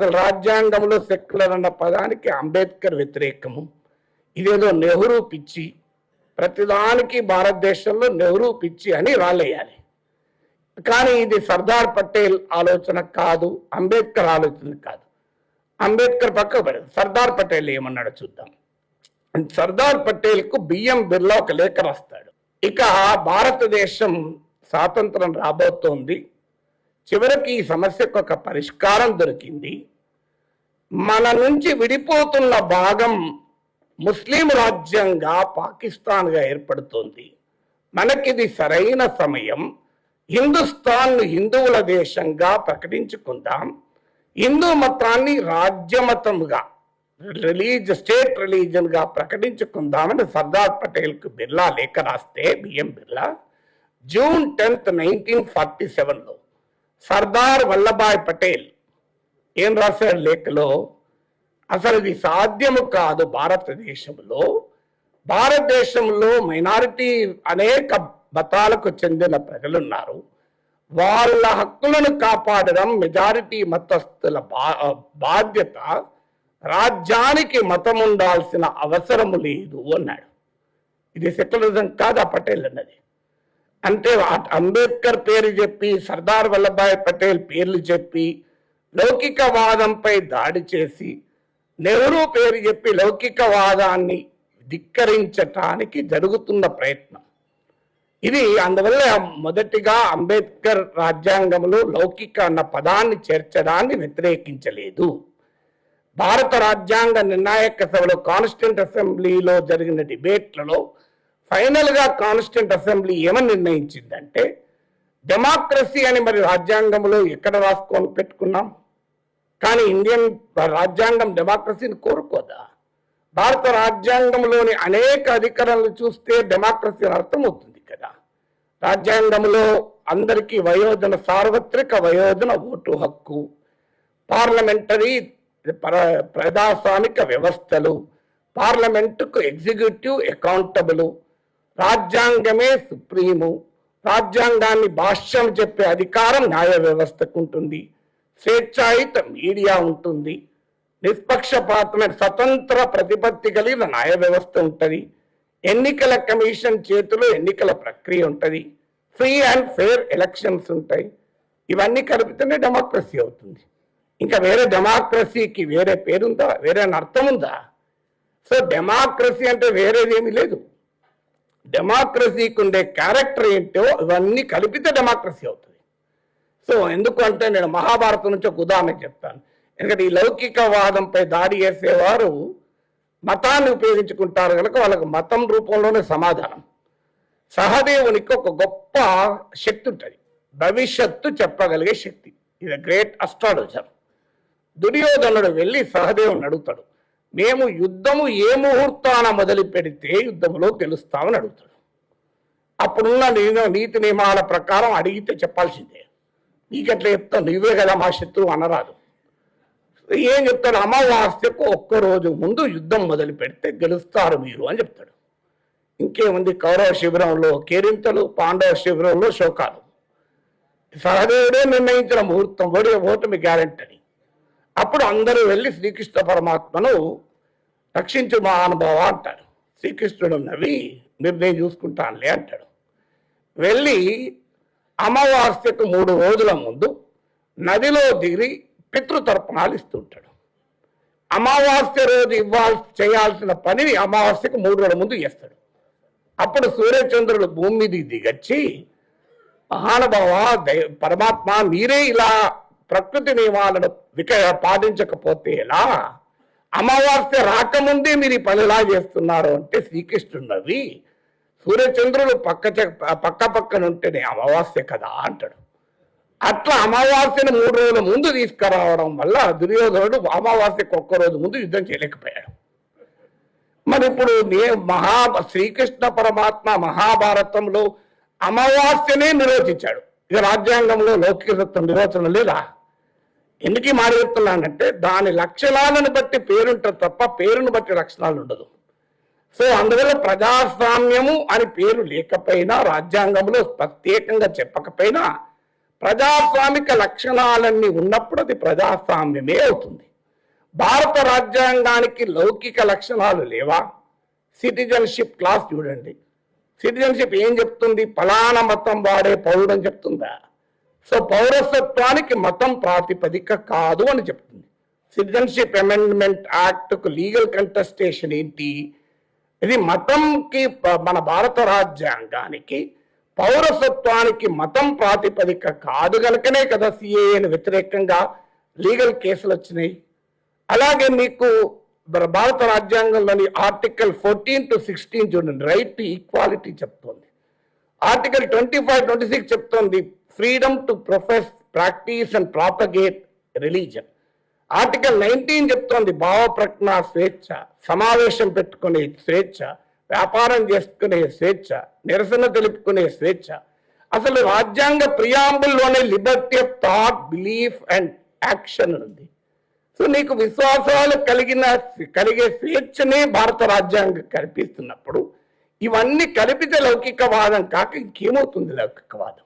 అసలు రాజ్యాంగంలో సెక్యులర్ అన్న పదానికి అంబేద్కర్ వ్యతిరేకము. ఇదేదో నెహ్రూ పిచ్చి. ప్రతిదానికి భారతదేశంలో నెహ్రూ పిచ్చి అని రాలేయాలి. కానీ ఇది సర్దార్ పటేల్ ఆలోచన కాదు అంబేద్కర్ ఆలోచన కాదు. అంబేద్కర్ పక్క సర్దార్ పటేల్ ఏమన్నాడు చూద్దాం. సర్దార్ పటేల్కు బియ్యం బిర్లా ఒక లేఖ రాస్తాడు. ఇక భారతదేశం స్వాతంత్రం రాబోతోంది. చివరికి ఈ సమస్యకు ఒక పరిష్కారం దొరికింది. మన నుంచి విడిపోతున్న భాగం ముస్లిం రాజ్యంగా పాకిస్తాన్గా ఏర్పడుతోంది. మనకిది సరైన సమయం. హిందుస్థాన్ను హిందువుల దేశంగా ప్రకటించుకుందాం. హిందూ మతాన్ని రాజ్యమతంగా రిలీజ్ స్టేట్ రిలీజన్గా ప్రకటించుకుందామని సర్దార్ పటేల్కు బిర్లా లేఖ రాస్తే B M Birla June tenth nineteen forty సెవెన్లో సర్దార్ వల్లభాయ్ పటేల్ ఏం రాశాడు లేఖలో? అసలు ఇది సాధ్యము కాదు భారతదేశంలో. భారతదేశంలో మైనారిటీ అనేక మతాలకు చెందిన ప్రజలున్నారు. వాళ్ళ హక్కులను కాపాడడం మెజారిటీ మతస్థుల బా బాధ్యత. రాజ్యానికి మతం ఉండాల్సిన అవసరం లేదు అన్నాడు. ఇది సెక్యులరిజం కాదా పటేల్ అన్నది. అంటే అంబేద్కర్ పేరు చెప్పి సర్దార్ వల్లభాయ్ పటేల్ పేర్లు చెప్పి లౌకికవాదంపై దాడి చేసి నెహ్రూ పేరు చెప్పి లౌకికవాదాన్ని ధిక్కరించటానికి జరుగుతున్న ప్రయత్నం. ఇది అందువల్ల మొదటిగా అంబేద్కర్ రాజ్యాంగంలో లౌకిక అన్న పదాన్ని చేర్చడాన్ని వ్యతిరేకించలేదు. భారత రాజ్యాంగ నిర్ణాయక సభలో కాన్స్టెంట్ అసెంబ్లీలో జరిగిన డిబేట్లలో ఫైనల్గా కాన్స్టెంట్ అసెంబ్లీ ఏమని నిర్ణయించిందంటే డెమోక్రసీ అని మరి రాజ్యాంగంలో ఎక్కడ రాసుకొని పెట్టుకున్నాం? కానీ ఇండియన్ రాజ్యాంగం డెమోక్రసీని కోరుకోదా? భారత రాజ్యాంగంలోని అనేక అధికారాలను చూస్తే డెమోక్రసీ అర్థమవుతుంది కదా. రాజ్యాంగంలో అందరికీ వయోజన సార్వత్రిక వయోజన ఓటు హక్కు పార్లమెంటరీ ప్ర- ప్రజాస్వామిక వ్యవస్థలు పార్లమెంటుకు ఎగ్జిక్యూటివ్ అకౌంటబుల్ రాజ్యాంగమే సుప్రీము రాజ్యాంగాన్ని భాష్యం చెప్పే అధికారం న్యాయ వ్యవస్థకు ఉంటుంది. స్వేచ్ఛాయుత మీడియా ఉంటుంది. నిష్పక్షపాతమైన స్వతంత్ర ప్రతిపత్తి కలిగిన న్యాయ వ్యవస్థ ఉంటుంది. ఎన్నికల కమిషన్ చేతిలో ఎన్నికల ప్రక్రియ ఉంటుంది. ఫ్రీ అండ్ ఫెయిర్ ఎలక్షన్స్ ఉంటాయి. ఇవన్నీ కలిపితేనే డెమోక్రసీ అవుతుంది. ఇంకా వేరే డెమోక్రసీకి వేరే పేరుందా? వేరే అర్థం ఉందా? సో డెమోక్రసీ అంటే వేరేది ఏమీ లేదు. డెమోక్రసీకి ఉండే క్యారెక్టర్ ఏంటో ఇవన్నీ కలిపితే డెమోక్రసీ అవుతుంది. సో ఎందుకు అంటే నేను మహాభారతం నుంచి ఒక ఉదాహరణ చెప్తాను. ఎందుకంటే ఈ లౌకికవాదంపై దాడి చేసేవారు మతాన్ని ఉపయోగించుకుంటారు కనుక వాళ్ళకు మతం రూపంలోనే సమాధానం. సహదేవునికి ఒక గొప్ప శక్తి ఉంటుంది. భవిష్యత్తు చెప్పగలిగే శక్తి. ఇది గ్రేట్ అస్ట్రాలజర్. దుర్యోధనుడు వెళ్ళి సహదేవుని అడుగుతాడు. మేము యుద్ధము ఏ ముహూర్తాన మొదలు పెడితే యుద్ధంలో గెలుస్తామని అడుగుతాడు. అప్పుడున్న నేను నీతి నియమాల ప్రకారం అడిగితే చెప్పాల్సిందే. నీకెట్లా చెప్తాను. నువ్వే కదా మా శత్రువు అనరాదు. ఏం చెప్తాడు? అమావాస్యకు ఒక్క రోజు ముందు యుద్ధం మొదలు పెడితే గెలుస్తారు మీరు అని చెప్తాడు. ఇంకేముంది? కౌరవ శిబిరంలో కేరింతలు పాండవ శిబిరంలో శోకాలు. సహదేవుడే నిర్ణయించిన ముహూర్తం ఓడి ఓటమి గ్యారెంటీ అని అప్పుడు అందరూ వెళ్ళి శ్రీకృష్ణ పరమాత్మను రక్షించు మహానుభావ అంటాడు శ్రీకృష్ణుడు నవ్వి నిర్ణయం చూసుకుంటానులే అంటాడు. వెళ్ళి అమావాస్యకు మూడు రోజుల ముందు నదిలో దిగి పితృతర్పణాలు ఇస్తుంటాడు. అమావాస్య రోజు ఇవ్వాల్సి చేయాల్సిన పనిని అమావాస్యకు మూడు రోజుల ముందు చేస్తాడు. అప్పుడు సూర్యచంద్రుడు భూమి మీద దిగచ్చి మహానుభావ దై- పరమాత్మ మీరే ఇలా ప్రకృతి నియమాలను విక పాటించకపోతే ఎలా? అమావాస్య రాకముందే మీరు ఈ పని ఎలా చేస్తున్నారు? అంటే శ్రీకృష్ణుడు నవ్వి సూర్యచంద్రులు పక్క పక్క పక్కన ఉంటేనే అమావాస్య కదా అంటాడు. అట్లా అమావాస్యను మూడు రోజుల ముందు తీసుకురావడం వల్ల దుర్యోధనుడు అమావాస్యకు ఒక్క రోజు ముందు యుద్ధం చేయలేకపోయాడు. మరి ఇప్పుడు నే మహా శ్రీకృష్ణ పరమాత్మ మహాభారతంలో అమావాస్యనే నిర్వచించాడు. ఇక రాజ్యాంగంలో లౌకికతత్వం నిరోచన లేదా? ఎందుకు మారిపోతున్నానంటే దాని లక్షణాలను బట్టి పేరుంటారు తప్ప పేరును బట్టి లక్షణాలు ఉండదు. సో అందువల్ల ప్రజాస్వామ్యము అని పేరు లేకపోయినా రాజ్యాంగంలో ప్రత్యేకంగా చెప్పకపోయినా ప్రజాస్వామిక లక్షణాలన్నీ ఉన్నప్పుడు అది ప్రజాస్వామ్యమే అవుతుంది. భారత రాజ్యాంగానికి లౌకిక లక్షణాలు లేవా? సిటిజన్షిప్ క్లాస్ చూడండి. సిటిజన్షిప్ ఏం చెప్తుంది? ఫలానా మతం వాడే పౌరుడు అని చెప్తుందా? సో పౌరసత్వానికి మతం ప్రాతిపదిక కాదు అని చెప్తుంది. సిటిజన్షిప్ అమెండ్మెంట్ యాక్ట్కు లీగల్ కంటెస్టేషన్ ఏంటి? ఇది మతంకి మన భారత రాజ్యాంగానికి పౌరసత్వానికి మతం ప్రాతిపదిక కాదు గనుకనే కదా సిఏఏని వ్యతిరేకంగా లీగల్ కేసులు వచ్చినాయి. అలాగే మీకు భారత రాజ్యాంగంలోని ఆర్టికల్ ఫోర్టీన్ టు సిక్స్టీన్ చూడండి రైట్ టు ఈక్వాలిటీ చెప్తోంది. Article twenty five twenty six చెప్తోంది freedom to profess practise and propagate religion. Article nineteen చెప్తోంది భావ ప్రకటన స్వేచ్ఛ సమావేశం పెట్టుకునే స్వేచ్ఛ వ్యాపారం చేసుకునే స్వేచ్ఛ నిరసన తెలుపుకునే స్వేచ్ఛ. అసలు రాజ్యాంగ ప్రియాంబుల్లోనే liberty of thought belief and action ఉంది. సో నీకు విశ్వాసాలు కలిగిన కలిగే స్వేచ్ఛనే భారత రాజ్యాంగం కల్పిస్తున్నప్పుడు ఇవన్నీ కలిపితే లౌకికవాదం కాక ఇంకేమవుతుంది లౌకికవాదం?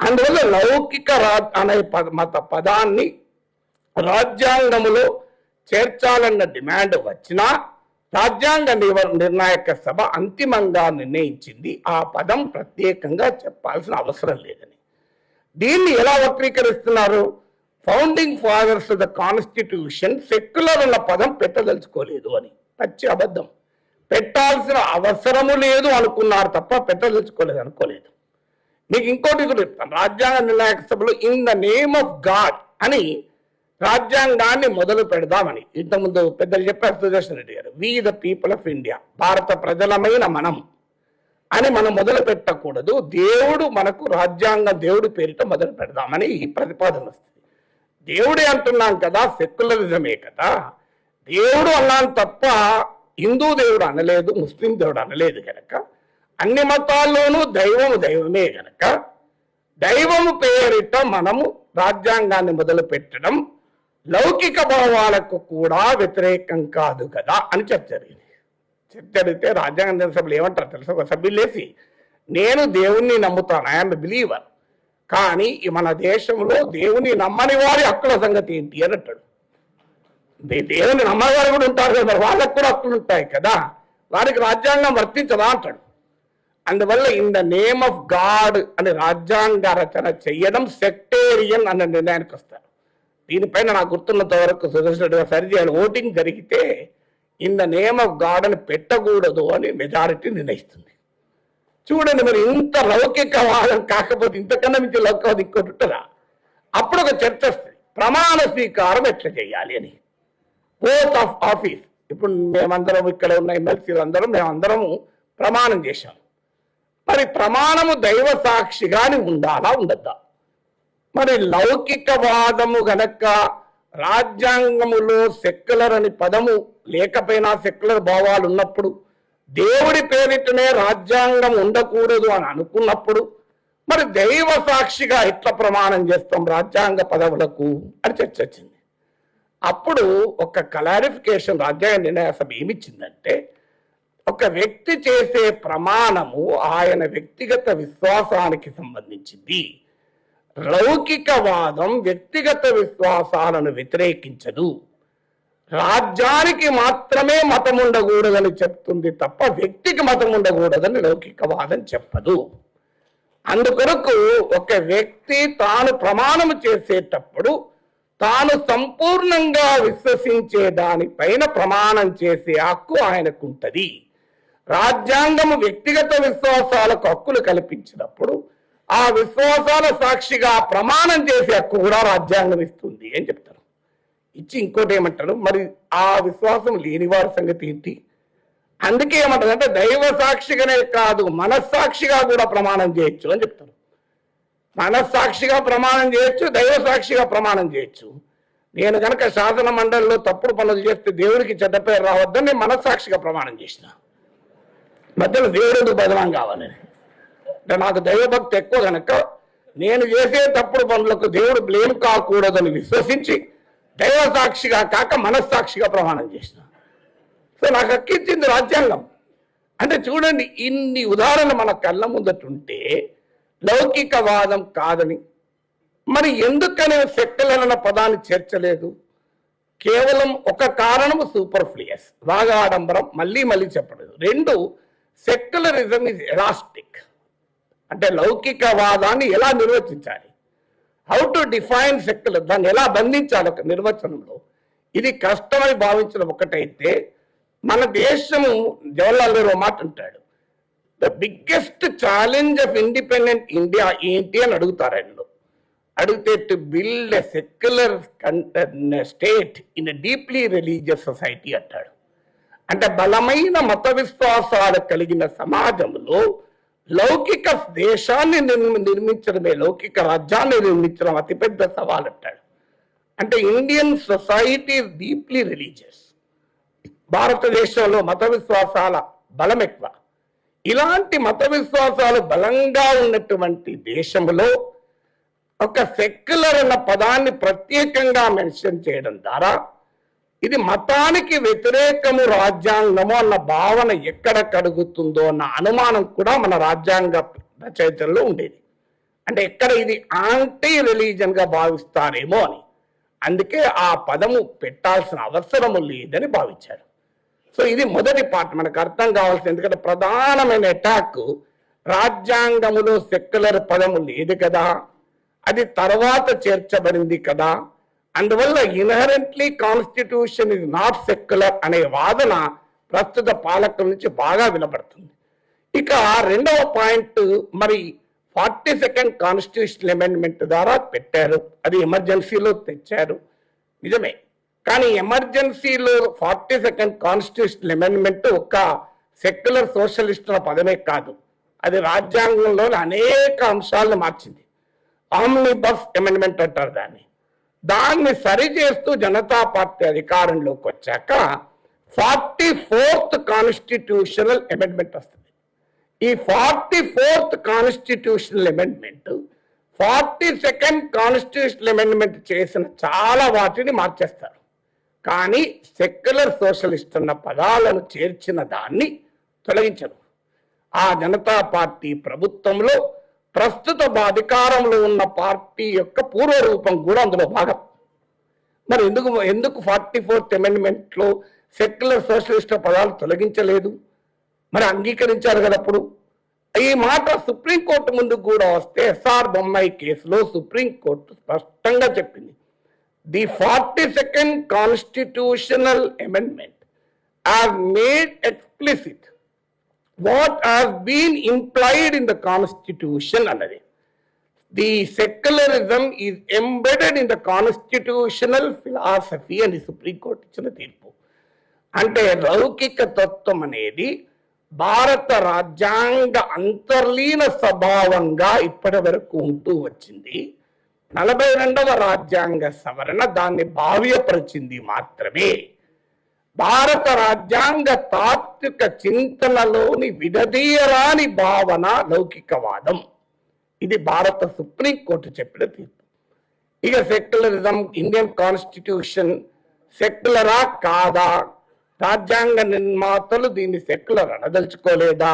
అందువల్ల లౌకిక రా అనే పద మత పదాన్ని రాజ్యాంగములో చేర్చాలన్న డిమాండ్ వచ్చినా రాజ్యాంగ నిర్ణాయక సభ అంతిమంగా నిర్ణయించింది. ఆ పదం ప్రత్యేకంగా చెప్పాల్సిన అవసరం లేదని. దీన్ని ఎలా వక్రీకరిస్తున్నారు? Founding fathers the constitution secular అన్న పదం పెట్టదలుచుకోలేదు అని. పచ్చి అబద్ధం. పెట్టాల్సిన అవసరము లేదు అనుకున్నారు తప్ప పెట్టదలుచుకోలేదు అనుకోలేదు. మీకు ఇంకోటి కూడా చెప్తాను. రాజ్యాంగ నిర్ణాయక సభలో in the name of God అని రాజ్యాంగాన్ని మొదలు పెడదామని. ఇంతకుముందు పెద్దలు చెప్పారు సుదర్శన్ రెడ్డి గారు we the people of India భారత ప్రజలమైన మనం అని మనం మొదలు పెట్టకూడదు. దేవుడు మనకు రాజ్యాంగ దేవుడు పేరిట మొదలు పెడదామని ఈ ప్రతిపాదన వస్తుంది. దేవుడే అంటున్నాం కదా సెక్యులరిజమే కదా. దేవుడు అన్నాను తప్ప హిందూ దేవుడు అనలేదు ముస్లిం దేవుడు అనలేదు కనుక అన్ని మతాల్లోనూ దైవము దైవమే గనక. దైవము పేరిట మనము రాజ్యాంగాన్ని మొదలు పెట్టడం లౌకిక భావాలకు కూడా వ్యతిరేకం కాదు కదా అని చర్చ జరిగింది చర్చ జరిగితే రాజ్యాంగ సభ్యులు ఏమంటారు తెలుసు? ఒక సభ్యులేసి నేను దేవుణ్ణి నమ్ముతాను ఐఎమ్ బిలీవర్ కానీ మన దేశంలో దేవుని నమ్మని వారి హక్కుల సంగతి ఏంటి? అని అంటాడు. దేవుని నమ్మవారు కూడా ఉంటారు కదా వాళ్ళకు కూడా హక్కులు ఉంటాయి కదా. వారికి రాజ్యాంగం వర్తించదా అంటాడు. అందువల్ల in the name of God అని రాజ్యాంగ రచన చెయ్యడం సెక్టేరియన్ అన్న నిర్ణయానికి వస్తారు. దీనిపైన నాకు గుర్తున్నంత వరకు సుదర్శన్ సరి చేయాలి. ఓటింగ్ జరిగితే in the name of God అని పెట్టకూడదు అని మెజారిటీ నిర్ణయిస్తుంది. చూడండి మరి ఇంత లౌకికవాదం కాకపోతే ఇంతకన్నా మించి లౌకికవాదం ఇంకోటి ఉంటుందా? అప్పుడు ఒక చర్చ వస్తుంది. ప్రమాణ స్వీకారం ఎట్లా చేయాలి అని. పోస్ట్ ఆఫ్ ఆఫీస్ ఇప్పుడు మేమందరం ఇక్కడ ఉన్న ఎమ్మెల్సీలు అందరం మేమందరము ప్రమాణం చేశాం. మరి ప్రమాణము దైవ సాక్షిగాని ఉండాలా ఉండద్దా? మరి లౌకికవాదము గనక రాజ్యాంగములో సెక్యులర్ అని పదము లేకపోయినా సెక్యులర్ భావాలు ఉన్నప్పుడు దేవుడి పేరిటనే రాజ్యాంగం ఉండకూడదు అని అనుకున్నప్పుడు మరి దైవ సాక్షిగా ఇట్లా ప్రమాణం చేస్తాం రాజ్యాంగ పదవులకు అని చర్చ వచ్చింది. అప్పుడు ఒక క్లారిఫికేషన్ రాజ్యాంగ నిర్ణయ సభ ఏమిచ్చిందంటే ఒక వ్యక్తి చేసే ప్రమాణము ఆయన వ్యక్తిగత విశ్వాసానికి సంబంధించింది. లౌకికవాదం వ్యక్తిగత విశ్వాసాలను వ్యతిరేకించదు. రాజ్యానికి మాత్రమే మతం ఉండకూడదని చెప్తుంది తప్ప వ్యక్తికి మతం ఉండకూడదని లౌకికవాదం చెప్పదు. అందుకొరకు ఒక వ్యక్తి తాను ప్రమాణం చేసేటప్పుడు తాను సంపూర్ణంగా విశ్వసించే దానిపైన ప్రమాణం చేసే హక్కు ఆయనకు ఉంటది రాజ్యాంగము వ్యక్తిగత విశ్వాసాలకు హక్కులు కల్పించినప్పుడు ఆ విశ్వాసాల సాక్షిగా ప్రమాణం చేసే హక్కు కూడా రాజ్యాంగం ఇస్తుంది అని చెప్తారు. ఇచ్చి ఇంకోటి ఏమంటారు? మరి ఆ విశ్వాసం లేని వారి సంగతి ఏంటి? అందుకే ఏమంటారు అంటే దైవ సాక్షిగానే కాదు మనస్సాక్షిగా కూడా ప్రమాణం చేయొచ్చు అని చెప్తారు. మనస్సాక్షిగా ప్రమాణం చేయొచ్చు దైవ సాక్షిగా ప్రమాణం చేయొచ్చు. నేను కనుక శాసన మండలిలో తప్పుడు పనులు చేస్తే దేవుడికి చెడ్డ పేరు రావద్దని నేను మనస్సాక్షిగా ప్రమాణం చేసిన. మధ్యలో దేవుడు బదనం కావాలని? అంటే నాకు దైవభక్తి ఎక్కువ కనుక నేను చేసే తప్పుడు పనులకు దేవుడు బ్లేమ్ కాకూడదని విశ్వసించి దైవ సాక్షిగా కాక మనస్సాక్షిగా ప్రమాణం చేసిన. సో నాకు అక్కించింది రాజ్యాంగం. అంటే చూడండి ఇన్ని ఉదాహరణ మన కళ్ళ ముందటుంటే లౌకికవాదం కాదని. మరి ఎందుకని సెక్యులర్ పదాన్ని చేర్చలేదు? కేవలం ఒక కారణము సూపర్ ఫ్లియస్ బాగా ఆడంబరం మళ్ళీ మళ్ళీ చెప్పలేదు. రెండు సెక్యులరిజం ఇస్ ఎలాస్టిక్ అంటే లౌకికవాదాన్ని ఎలా నిర్వచించాలి? హౌ టు డిఫైన్ సెక్యులర్ దాన్ని ఎలా బంధించాలి ఒక నిర్వచనంలో? ఇది కష్టమని భావించడం ఒకటైతే మన దేశము జవహర్లాల్ నెహ్రూ మాట అంటాడు. The biggest challenge of independent India ఏంటి అని అడుగుతారు ఆయనలో. అడిగితే to build a secular state in deeply religious society అంటాడు. అంటే బలమైన మత విశ్వాసాలు కలిగిన సమాజంలో లౌకిక దేశాన్ని నిర్మి- నిర్మించడమే లౌకిక రాజ్యాన్ని నిర్మించడం అతిపెద్ద సవాల్ అంటాడు. అంటే ఇండియన్ సొసైటీ డీప్లీ రిలీజియస్ భారతదేశంలో మత విశ్వాసాల బలం ఎక్కువ. ఇలాంటి మత విశ్వాసాలు బలంగా ఉన్నటువంటి దేశంలో ఒక సెక్యులర్ అన్న పదాన్ని ప్రత్యేకంగా మెన్షన్ చేయడం ద్వారా ఇది మతానికి వ్యతిరేకము రాజ్యాంగము అన్న భావన ఎక్కడ కడుగుతుందో అన్న అనుమానం కూడా మన రాజ్యాంగ రచయితల్లో ఉండేది. అంటే ఎక్కడ ఇది యాంటీ రిలీజన్గా భావిస్తారేమో అని. అందుకే ఆ పదము పెట్టాల్సిన అవసరము లేదని భావించారు. సో ఇది మొదటి పార్ట్ మనకు అర్థం కావాల్సింది. ఎందుకంటే ప్రధానమైన అటాక్ రాజ్యాంగములో సెక్యులర్ పదము లేదు కదా. అది తర్వాత చేర్చబడింది కదా. అందువల్ల inherently constitution is not secular అనే వాదన ప్రస్తుత పాలకుల నుంచి బాగా వినబడుతుంది. ఇక రెండవ పాయింట్ మరి ఫార్టీ సెకండ్ కాన్స్టిట్యూషన్ అమెండ్మెంట్ ద్వారా పెట్టారు. అది ఎమర్జెన్సీలో తెచ్చారు. నిజమే. కానీ ఎమర్జెన్సీలో ఫార్టీ సెకండ్ కాన్స్టిట్యూషన్ అమెండ్మెంట్ ఒక సెక్యులర్ సోషలిస్టుల పదమే కాదు. అది రాజ్యాంగంలోని అనేక అంశాలను మార్చింది. ఆమ్నిబస్ అమెండ్మెంట్ అంటారు దాన్ని. దాన్ని సరిచేస్తూ జనతా పార్టీ అధికారంలోకి వచ్చాక ఫార్టీ ఫోర్త్ కాన్స్టిట్యూషనల్ అమెండ్మెంట్ వస్తుంది. ఈ forty fourth constitutional amendment forty second constitutional amendment చేసిన చాలా వాటిని మార్చేస్తారు. కానీ సెక్యులర్ సోషలిస్ట్ అన్న పదాలను చేర్చిన దాన్ని తొలగించరు. ఆ జనతా పార్టీ ప్రభుత్వంలో ప్రస్తుత అధికారంలో ఉన్న పార్టీ యొక్క పూర్వ రూపం కూడా అందులో భాగం. మరి ఎందుకు ఎందుకు ఫార్టీ ఫోర్త్ అమెండ్మెంట్లో సెక్యులర్ సోషలిస్ట్ పదాలు తొలగించలేదు? మరి అంగీకరించారు కదా అప్పుడు. ఈ మాట సుప్రీంకోర్టు ముందుకు కూడా వస్తే ఎస్ఆర్ బొమ్మాయి కేసులో సుప్రీంకోర్టు స్పష్టంగా చెప్పింది. The forty second constitutional amendment are made explicit what has been implied in the constitution అన్నది the secularism is embedded in the constitutional philosophy అని సుప్రీంకోర్టు ఇచ్చిన తీర్పు అంటే లౌకిక తత్వం అనేది భారత రాజ్యాంగ అంతర్లీన స్వభావంగా ఇప్పటి వరకు ఉంటూ వచ్చింది నలభై రెండవ రాజ్యాంగ సవరణ దాన్ని భావ్యపరిచింది మాత్రమే భారత రాజ్యాంగ తాత్విక చింతనలోని విడదీయరాని భావన లౌకికవాదం. ఇది భారత సుప్రీంకోర్టు చెప్పిన తీర్పు. ఇక సెక్యులరిజం ఇండియన్ కాన్స్టిట్యూషన్ సెక్యులరా కాదా? రాజ్యాంగ నిర్మాతలు దీన్ని సెక్యులర్ అనదలుచుకోలేదా?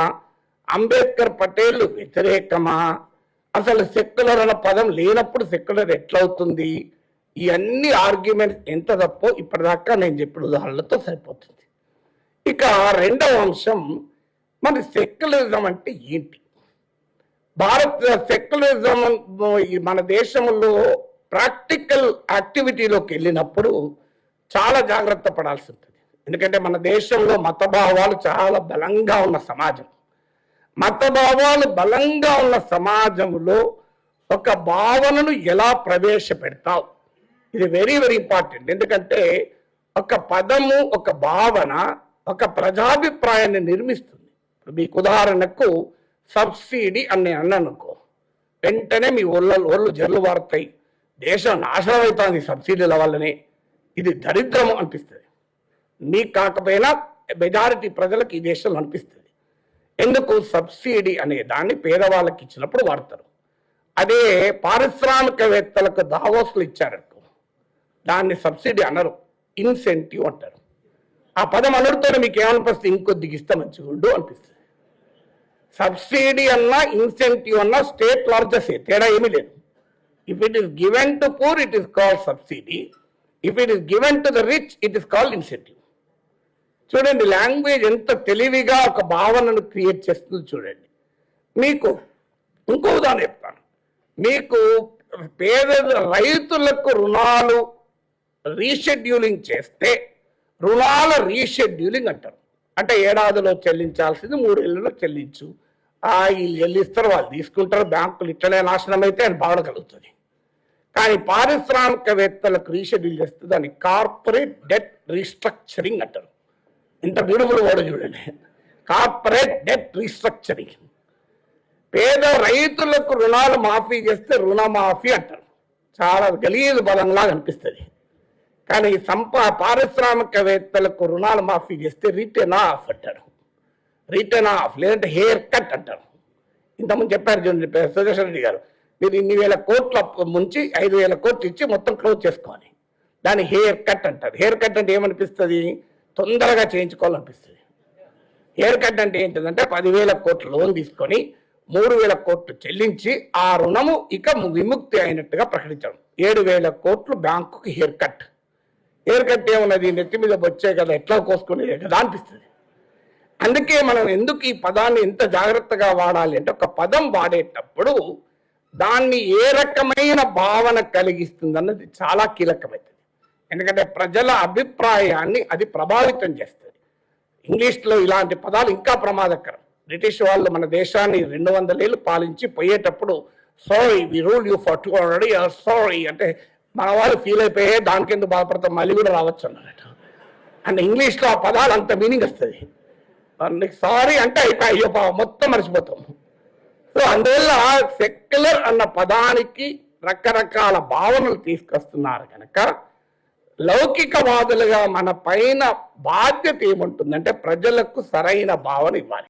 అంబేద్కర్ పటేల్ వ్యతిరేకమా? అసలు సెక్యులర్ అన్న పదం లేనప్పుడు సెక్యులర్ ఎట్లవుతుంది? ఈ అన్ని ఆర్గ్యుమెంట్స్ ఎంత తప్పో ఇప్పటిదాకా నేను చెప్పిన ఉదాహరణలతో సరిపోతుంది. ఇక రెండవ అంశం మరి సెక్యులరిజం అంటే ఏంటి? భారత్ సెక్యులరిజం ఈ మన దేశంలో ప్రాక్టికల్ యాక్టివిటీలోకి వెళ్ళినప్పుడు చాలా జాగ్రత్త పడాల్సి ఉంటుంది. ఎందుకంటే మన దేశంలో మతభావాలు చాలా బలంగా ఉన్న సమాజం. మతభావాలు బలంగా ఉన్న సమాజంలో ఒక భావనను ఎలా ప్రవేశపెడతావు? ఇది వెరీ వెరీ ఇంపార్టెంట్ ఎందుకంటే ఒక పదము ఒక భావన ఒక ప్రజాభిప్రాయాన్ని నిర్మిస్తుంది. ఇప్పుడు మీకు ఉదాహరణకు సబ్సిడీ అని నేను అన్నాను వెంటనే మీ ఒళ్ళ ఒళ్ళు జల్లు వారుతాయి. దేశం నాశనం అవుతుంది సబ్సిడీల వల్లనే. ఇది దరిద్రము అనిపిస్తుంది. మీకు కాకపోయినా మెజారిటీ ప్రజలకు ఈ దేశంలో అనిపిస్తుంది. ఎందుకు? సబ్సిడీ అనే దాన్ని పేదవాళ్ళకి ఇచ్చినప్పుడు వాడతారు. అదే పారిశ్రామికవేత్తలకు దావోసులు ఇచ్చారు దాన్ని సబ్సిడీ అనరు ఇన్సెంటివ్ అంటారు. ఆ పదం అనడుతోనే మీకు ఏమనిపిస్తుంది? ఇంకొద్దిగా ఇస్తే మంచిగా ఉండు అనిపిస్తుంది. సబ్సిడీ అన్నా ఇన్సెంటివ్ అన్నా స్టేట్ లార్జెస్ తేడా ఏమీ లేదు. If it is given to poor it is called subsidy if it is given to the rich it is called incentive చూడండి లాంగ్వేజ్ ఎంత తెలివిగా ఒక భావనను క్రియేట్ చేస్తుందో చూడండి. మీకు ఇంకో ఉదాహరణ చెప్తాను. మీకు పేద రైతులకు రుణాలు రీషెడ్యూలింగ్ చేస్తే రుణాల రీషెడ్యూలింగ్ అంటారు. అంటే ఏడాదిలో చెల్లించాల్సింది మూడేళ్ళలో చెల్లించు. వీళ్ళు చెల్లిస్తారు వాళ్ళు తీసుకుంటారు బ్యాంకులు ఇట్లనే నాశనం అయితే అని భావన కలుగుతుంది కానీ పారిశ్రామికవేత్తలకు రీషెడ్యూల్ చేస్తే దాన్ని కార్పొరేట్ డెట్ రీస్ట్రక్చరింగ్ అంటారు. ఇంత బ్యూటిఫుల్ వర్డ్ చూడండి. Corporate debt restructuring. పేద రైతులకు రుణాలు మాఫీ చేస్తే రుణమాఫీ అంటారు. చాలా గలీజు బలంలా అనిపిస్తుంది. కానీ సంపా పారిశ్రామికవేత్తలకు రుణాలు మాఫీ చేస్తే రిటర్న్ ఆఫ్ అంటారు రిటర్న్ ఆఫ్ లేదంటే హెయిర్ కట్ అంటారు ఇంతకుముందు చెప్పారు చూడండి పే- సుదర్శన్ రెడ్డి గారు మీరు ఇన్ని వేల కోట్లు ముంచి ఐదు వేల కోట్లు ఇచ్చి మొత్తం క్లోజ్ చేసుకోవాలి. దాన్ని హెయిర్ కట్ అంటారు. హెయిర్ కట్ అంటే ఏమనిపిస్తుంది? తొందరగా చేయించుకోవాలనిపిస్తుంది. హెయిర్ కట్ అంటే ఏంటంటే పదివేల కోట్లు లోన్ తీసుకొని మూడు వేల కోట్లు చెల్లించి ఆ రుణము ఇక విముక్తి అయినట్టుగా ప్రకటించడం. ఏడు వేల కోట్లు బ్యాంకుకి హెయిర్ కట్ ఏర్ కట్ ఏమున్నది నెత్తి మీద వచ్చే కదా ఎట్లా కోసుకునే కదా అనిపిస్తుంది. అందుకే మనం ఎందుకు ఈ పదాన్ని ఎంత జాగ్రత్తగా వాడాలి అంటే ఒక పదం వాడేటప్పుడు దాన్ని ఏ రకమైన భావన కలిగిస్తుంది అన్నది చాలా కీలకమైనది ఎందుకంటే ప్రజల అభిప్రాయాన్ని అది ప్రభావితం చేస్తుంది. ఇంగ్లీష్లో ఇలాంటి పదాలు ఇంకా ప్రమాదకరం. బ్రిటిష్ వాళ్ళు మన దేశాన్ని రెండు వందల ఏళ్ళు పాలించి పోయేటప్పుడు sorry we rule you for two hundred years sorry అంటే మన వాళ్ళు ఫీల్ అయిపోయే దానికెందుకు బాధపడతాం మళ్ళీ కూడా రావచ్చు అన్నారట. అండ్ ఇంగ్లీష్లో ఆ పదాలు అంత మీనింగ్ వస్తుంది. సారీ అంటే అయిపోయి అయ్యో పాపం మొత్తం మర్చిపోతాం. సో అందువల్ల సెక్యులర్ అన్న పదానికి రకరకాల భావనలు తీసుకొస్తున్నారు కనుక లౌకికవాదులుగా మన పైన బాధ్యత ఏముంటుందంటే ప్రజలకు సరైన భావన ఇవ్వాలి.